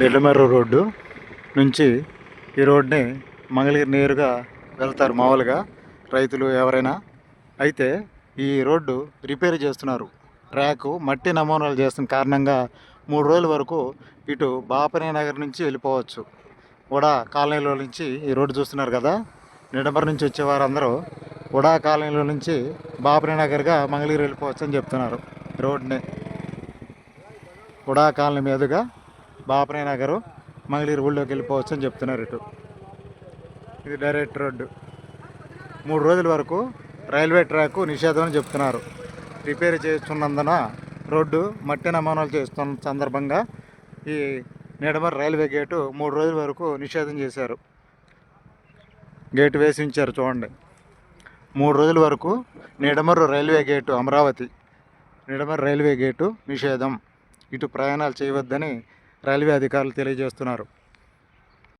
నెల్లమర్రు road నుంచి ఈ రోడ్ని మంగళగిరి నేరుగా వెళ్తారు మామూలుగా రైతులు ఎవరైనా. అయితే ఈ రోడ్డు రిపేర్ చేస్తున్నారు. ర్యాకు మట్టి నమూనాలు చేస్తున్న కారణంగా మూడు రోజుల వరకు ఇటు బాపనే నగర్ నుంచి వెళ్ళిపోవచ్చు. ఉడా కాలనీలో నుంచి ఈ రోడ్డు చూస్తున్నారు కదా. నిడమర్ నుంచి వచ్చేవారందరూ ఉడా కాలనీలో నుంచి బాపనే నగర్గా మంగళగిరి వెళ్ళిపోవచ్చు అని చెప్తున్నారు రోడ్ని ఉడా కాలనీ మీదుగా బాపనే నగరు మంగళగిరి ఊళ్ళోకి వెళ్ళిపోవచ్చు అని చెప్తున్నారు ఇటు. ఇది డైరెక్ట్ రోడ్డు. మూడు రోజుల వరకు రైల్వే ట్రాక్ నిషేధం అని చెప్తున్నారు. రిపేర్ చేస్తున్నందున రోడ్డు మట్టి నమూనాలు చేస్తున్న సందర్భంగా ఈ నిడమర్ రైల్వే గేటు మూడు రోజుల వరకు నిషేధం చేశారు. గేటు వేసి ఉంచారు చూడండి. మూడు రోజుల వరకు Nidamarru railway gate Amaravati. Nidamarru railway gate నిషేధం. ఇటు ప్రయాణాలు చేయవద్దని రైల్వే అధికారులు తెలియజేస్తున్నారు.